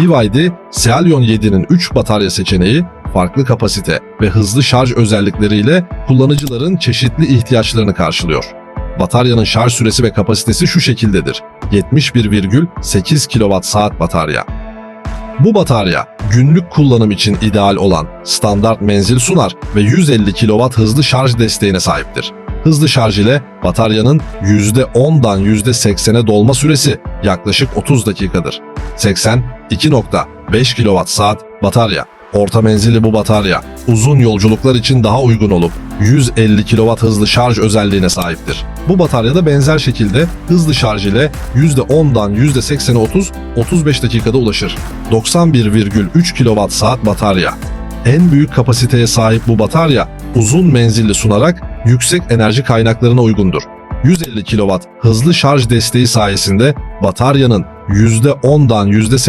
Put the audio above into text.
BYD Xeon 7'nin 3 batarya seçeneği farklı kapasite ve hızlı şarj özellikleriyle kullanıcıların çeşitli ihtiyaçlarını karşılıyor. Bataryanın şarj süresi ve kapasitesi şu şekildedir. 71,8 kWh batarya. Bu batarya günlük kullanım için ideal olan standart menzil sunar ve 150 kW hızlı şarj desteğine sahiptir. Hızlı şarj ile bataryanın %10'dan %80'e dolma süresi yaklaşık 30 dakikadır. 82.5 kWh batarya. Orta menzilli bu batarya uzun yolculuklar için daha uygun olup 150 kW hızlı şarj özelliğine sahiptir. Bu bataryada benzer şekilde hızlı şarj ile %10'dan %80'e 30 35 dakikada ulaşır. 91,3 kWh batarya. En büyük kapasiteye sahip bu batarya uzun menzilli sunarak yüksek enerji kaynaklarına uygundur. 150 kW hızlı şarj desteği sayesinde bataryanın %10'dan %80